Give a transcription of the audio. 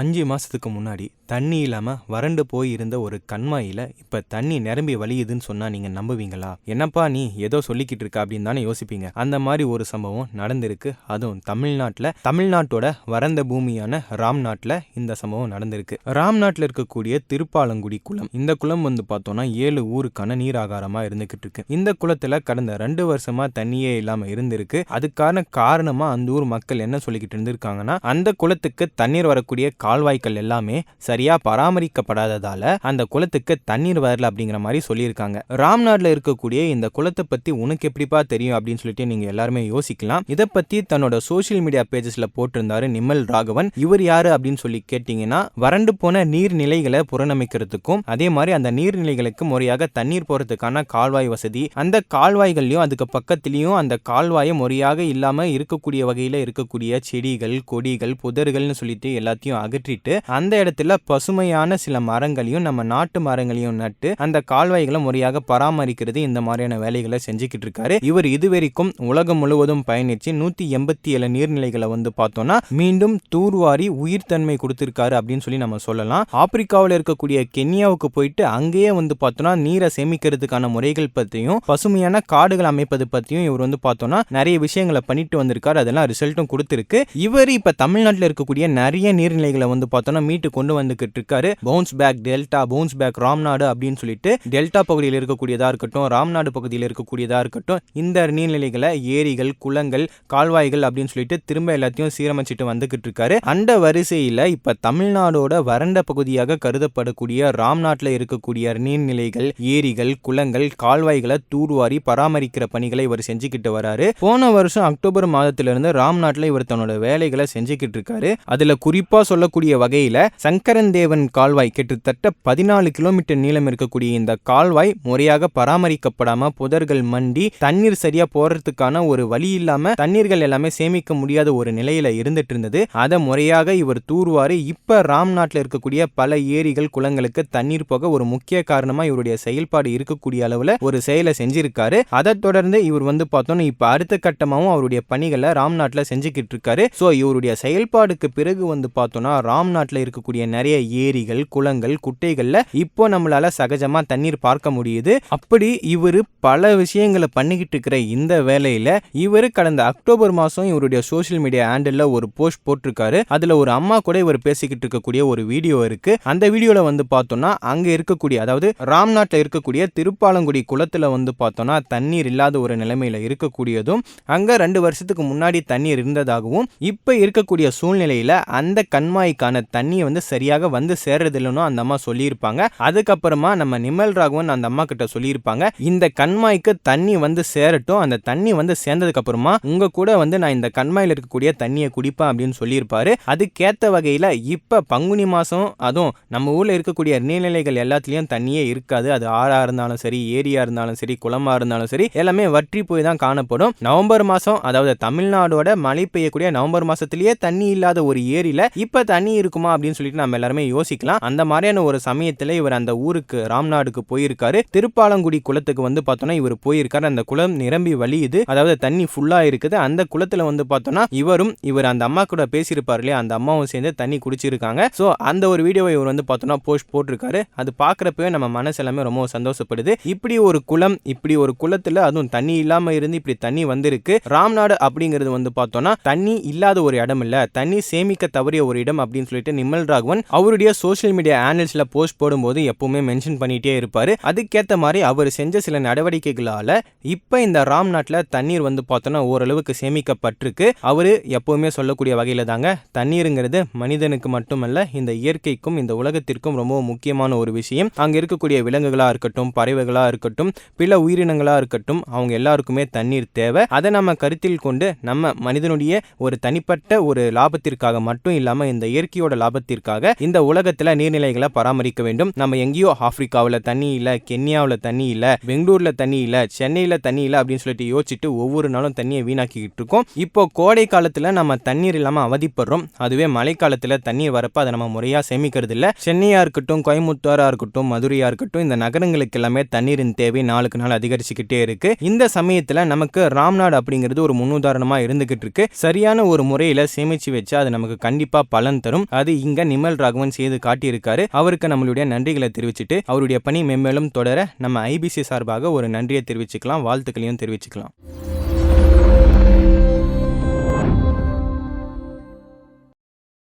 அஞ்சு மாதத்துக்கு முன்னாடி தண்ணி இல்லாமல் வறண்டு போய் இருந்த ஒரு கண்மாயில இப்போ தண்ணி நிரம்பி வழியுதுன்னு சொன்னால் நீங்கள் நம்புவீங்களா? என்னப்பா நீ ஏதோ சொல்லிக்கிட்டு இருக்க அப்படின்னு தானே யோசிப்பீங்க. அந்த மாதிரி ஒரு சம்பவம் நடந்திருக்கு. அதுவும் தமிழ்நாட்டில் தமிழ்நாட்டோட வறண்ட பூமியான ராம்நாட்டில் இந்த சம்பவம் நடந்திருக்கு. ராம்நாட்டில் இருக்கக்கூடிய திருப்பாலங்குடி குளம். இந்த குளம் வந்து பார்த்தோம்னா ஏழு ஊருக்கான நீர் ஆகாரமாக இருந்துக்கிட்டு இருக்கு. இந்த குளத்தில் கடந்த ரெண்டு வருஷமாக தண்ணியே இல்லாமல் இருந்திருக்கு. அதுக்கான காரணமாக அந்த ஊர் மக்கள் என்ன சொல்லிக்கிட்டு இருந்திருக்காங்கன்னா அந்த குளத்துக்கு தண்ணீர் வரக்கூடிய கால்வாய்கள் எல்லாமே சரியா பராமரிக்கப்படாததால அந்த குளத்துக்கு தண்ணீர் வரல அப்படிங்கிற மாதிரி சொல்லியிருக்காங்க. ராம்நாட்ல இருக்கக்கூடிய இந்த குளத்தை பத்தி உனக்கு எப்படிப்பா தெரியும் அப்படின்னு சொல்லிட்டு நீங்க எல்லாருமே யோசிக்கலாம். இதை பத்தி தன்னோட சோஷியல் மீடியா பேஜஸ்ல போட்டிருந்தாரு நிமல் ராகவன். இவர் யாரு அப்படின்னு சொல்லி கேட்டீங்கன்னா வறண்டு போன நீர்நிலைகளை புறநமைக்கிறதுக்கும் அதே மாதிரி அந்த நீர்நிலைகளுக்கு முறையாக தண்ணீர் போறதுக்கான கால்வாய் வசதி அந்த கால்வாய்கள்லயும் அதுக்கு பக்கத்துலயும் அந்த கால்வாயை முறையாக இல்லாம இருக்கக்கூடிய வகையில இருக்கக்கூடிய செடிகள் கொடிகள் புதர்கள்னு சொல்லிட்டு எல்லாத்தையும் அகற்றிட்டு அந்த இடத்துல பசுமையான சில மரங்களையும் நம்ம நாட்டு மரங்களையும் நட்டு அந்த கால்வாய்களை முறையாக பராமரிக்கிறது இந்த மாதிரியான வேலைகளை செஞ்சுக்கிட்டு இருக்காரு. இவர் இதுவரைக்கும் உலகம் முழுவதும் பயணிச்சு நூத்தி எண்பத்தி ஏழு நீர்நிலைகளை வந்து பார்த்தோம்னா மீண்டும் தூர்வாரி உயிர்த்தன்மை கொடுத்திருக்காரு அப்படின்னு சொல்லி நம்ம சொல்லலாம். ஆப்பிரிக்காவில் இருக்கக்கூடிய கென்யாவுக்கு போயிட்டு அங்கேயே வந்து பார்த்தோம்னா நீரை சேமிக்கிறதுக்கான முறைகள் பற்றியும் பசுமையான காடுகள் அமைப்பது பற்றியும் இவர் வந்து பார்த்தோம்னா நிறைய விஷயங்களை பண்ணிட்டு வந்திருக்காரு. அதெல்லாம் ரிசல்ட்டும் கொடுத்துருக்கு. இவர் இப்ப தமிழ்நாட்டில் இருக்கக்கூடிய நிறைய நீர்நிலைகளை வந்து பார்த்தோன்னா மீட்டு கொண்டு வந்துகிட்டு இருக்காரு. Bounce back Delta bounce back Ramnad அப்படின்னு சொல்லிட்டு டெல்டா பகுதியில் இருக்கக்கூடியதா இருக்கட்டும் ராம்நாடு பகுதியில் இருக்கக்கூடியதா இருக்கட்டும் இந்த நீர்நிலைகளை ஏரிகள் குளங்கள் கால்வாய்கள் அப்படின்னு சொல்லிட்டு திரும்ப எல்லாத்தையும் சீரமைச்சிட்டு வந்துகிட்டு இருக்காரு. அந்த வரிசையில் இப்ப தமிழ்நாடோட வறண்ட பகுதியாக கருதப்படக்கூடிய ராம்நாட்டில் இருக்கக்கூடிய நீர்நிலைகள் ஏரிகள் குளங்கள் கால்வாய்களை தூர்வாரி பராமரிக்கிற பணிகளை இவர் செஞ்சுக்கிட்டு வராரு. போன வருஷம் அக்டோபர் மாதத்திலிருந்து ராம்நாட்டில் இவர் தன்னோட வேலைகளை செஞ்சுக்கிட்டு இருக்காரு. அதுல குறிப்பா இருக்கக்கூடிய வகையில் சங்கரன் தேவன் கால்வாய் கிட்டத்தட்ட பதினாலு கிலோமீட்டர் நீளம் இருக்கக்கூடிய இந்த கால்வாய் முறையாக பராமரிக்கப்படாம புதர்கள் மண்டி தண்ணீர் சரியா போறதுக்கான ஒரு வழி இல்லாம தண்ணீர்கள் எல்லாமே சேமிக்க முடியாத ஒரு நிலையில இருந்துட்டு இருந்தது அதை முறையாக இவர் தூர்வாரு இப்ப ராம்நாட்டில் இருக்கக்கூடிய பல ஏரிகள் குளங்களுக்கு தண்ணீர் போக ஒரு முக்கிய காரணமா இவருடைய செயல்பாடு இருக்கக்கூடிய அளவுல ஒரு செயலை செஞ்சிருக்காரு. அதை தொடர்ந்து இவர் வந்து பார்த்தோம்னா இப்ப அடுத்த கட்டமாகவும் அவருடைய பணிகளை ராம்நாட்டில் செஞ்சுக்கிட்டு இருக்காரு ஸோ இவருடைய செயல்பாடுக்கு பிறகு வந்து பார்த்தோம்னா ராம்நாட்டில் இருக்கக்கூடிய நிறைய ஏரிகள் குளங்கள் குட்டைகளில் இப்போ நம்மளால சகஜமா தண்ணீர் பார்க்க முடியுது. அப்படி இவர் பல விஷயங்களை பண்ணிக்கிட்டு இருக்கிற இந்த வேலையில இவர் கடந்த அக்டோபர் மாதம் இவருடைய சோஷியல் மீடியா ஹேண்டில் ஒரு போஸ்ட் போட்டிருக்காரு. அதில் ஒரு அம்மா கூட இவர் பேசிக்கிட்டு இருக்கக்கூடிய ஒரு வீடியோ இருக்கு. அந்த வீடியோவில் வந்து பார்த்தோம்னா அங்கே இருக்கக்கூடிய அதாவது ராம்நாட்டில் இருக்கக்கூடிய திருப்பாலங்குடி குளத்தில் வந்து பார்த்தோம்னா தண்ணீர் இல்லாத ஒரு நிலைமையில் இருக்கக்கூடியதும் அங்கே ரெண்டு வருஷத்துக்கு முன்னாடி தண்ணீர் இருந்ததாகவும் இப்போ இருக்கக்கூடிய சூழ்நிலையில் அந்த கண்மாய் கண்மாய்க்கான தண்ணியை வந்து சரியாக வந்து சேர்றதில்லைன்னு அந்த அம்மா சொல்லியிருப்பாங்க. அதுக்கப்புறமா நம்ம நிமல் ராகவன் அந்த அம்மா கிட்ட சொல்லியிருப்பாங்க. இந்த கண்மாய்க்கு தண்ணி வந்து சேரட்டும். அந்த தண்ணி வந்து சேர்ந்ததுக்கு அப்புறமா உங்க கூட வந்து நான் இந்த கண்மாயில் இருக்கக்கூடிய தண்ணியை குடிப்பேன் அப்படின்னு சொல்லியிருப்பாரு. அதுக்கேத்த வகையில இப்ப பங்குனி மாசம் அதுவும் நம்ம ஊர்ல இருக்கக்கூடிய நீர்நிலைகள் எல்லாத்துலயும் தண்ணியே இருக்காது. அது ஆறா இருந்தாலும் சரி ஏரியா இருந்தாலும் சரி குளமா இருந்தாலும் சரி எல்லாமே வற்றி போய் தான் காணப்படும். நவம்பர் மாசம் அதாவது தமிழ்நாடோட மழை பெய்யக்கூடிய நவம்பர் மாசத்திலேயே தண்ணி இல்லாத ஒரு ஏரியில இப்ப தண்ணி இருக்குமா அப்படின்னு சொல்லிட்டு நம்ம எல்லாருமே யோசிக்கலாம். அந்த மாதிரியான ஒரு சமயத்துல இவர் அந்த ஊருக்கு ராம்நாடுக்கு போயிருக்காரு. திருப்பாலங்குடி குளத்துக்கு வந்து பார்த்தோன்னா இவர் போயிருக்காரு. அந்த குளம் நிரம்பி வழியுது. அதாவது தண்ணி ஃபுல்லா இருக்குது. அந்த குளத்துல வந்து பார்த்தோம்னா இவரும் இவர் அந்த அம்மா கூட பேசியிருப்பார் இல்லையா? அந்த அம்மாவும் சேர்ந்து தண்ணி குடிச்சிருக்காங்க. ஸோ அந்த ஒரு வீடியோவை இவர் வந்து பார்த்தோன்னா போஸ்ட் போட்டிருக்காரு. அது பார்க்குறப்பவே நம்ம மனசு எல்லாமே ரொம்ப சந்தோஷப்படுது. இப்படி ஒரு குளம் இப்படி ஒரு குளத்துல அதுவும் தண்ணி இல்லாம இருந்து இப்படி தண்ணி வந்திருக்கு. ராம்நாடு அப்படிங்கிறது வந்து பார்த்தோம்னா தண்ணி இல்லாத ஒரு இடம் இல்லை தண்ணி சேமிக்க தவறிய ஒரு இடம் அப்படின்னு சொல்லிட்டு நிமல் ராகவன் அவருடைய சோஷியல் மீடியா ஹேண்டில்ஸ்ல போஸ்ட் போடும்போது எப்பவுமே மென்ஷன் பண்ணிட்டே இருப்பாரு. அதுக்கேற்ற மாதிரி அவர் செஞ்ச சில நடவடிக்கைகளால இப்ப இந்த ராம்நாட்டில் தண்ணீர் வந்து பார்த்தோம்னா ஓரளவுக்கு சேமிக்கப்பட்டிருக்கு. அவரு எப்பவுமே சொல்லக்கூடிய வகையில தாங்க. தண்ணீருங்கிறது மனிதனுக்கு மட்டுமல்ல இந்த இயற்கைக்கும் இந்த உலகத்திற்கும் ரொம்ப முக்கியமான ஒரு விஷயம். அங்க இருக்கக்கூடிய விலங்குகளா இருக்கட்டும் பறவைகளா இருக்கட்டும் பிற உயிரினங்களா இருக்கட்டும் அவங்க எல்லாருக்குமே தண்ணீர் தேவை. அதை நம்ம கருத்தில் கொண்டு நம்ம மனிதனுடைய ஒரு தனிப்பட்ட ஒரு லாபத்திற்காக மட்டும் இல்லாம இந்த இயற்கையோட லாபத்திற்காக இந்த உலகத்துல நீர்நிலைகளை பராமரிக்க வேண்டும். நம்ம எங்கேயோ ஆப்பிரிக்காவில் தண்ணி இல்ல கென்யாவில் தண்ணி இல்ல பெங்களூர்ல தண்ணி இல்ல சென்னையில தண்ணி இல்ல அப்படின்னு சொல்லிட்டு யோசிச்சுட்டு ஒவ்வொரு நாளும் தண்ணியை வீணாக்கிட்டு இருக்கோம். இப்போ கோடை காலத்துல நம்ம தண்ணீர் இல்லாம அவதிப்படுறோம். அதுவே மழை தண்ணீர் வரப்ப அதை நம்ம முறையா சேமிக்கிறது இல்ல. சென்னையா இருக்கட்டும் கோயம்புத்தூரா இருக்கட்டும் மதுரையா இருக்கட்டும் இந்த நகரங்களுக்கு எல்லாமே தண்ணீரின் தேவை நாளுக்கு நாள் அதிகரிச்சுக்கிட்டே இருக்கு. இந்த சமயத்துல நமக்கு ராம்நாடு அப்படிங்கிறது ஒரு முன்னுதாரணமா இருந்துகிட்டு இருக்கு. சரியான ஒரு முறையில சேமிச்சு வச்சா அது நமக்கு கண்டிப்பா பலன் தரும். அது இங்க நிமல் ராகவன் செய்து காட்டியிருக்காரு. அவருக்கு நம்மளுடைய நன்றிகளை தெரிவிச்சுட்டு அவருடைய பணி மென்மேலும் தொடர நம்ம ஐபிசி சார்பாக ஒரு நன்றியை தெரிவிச்சுக்கலாம் வாழ்த்துக்களையும் தெரிவிச்சுக்கலாம்.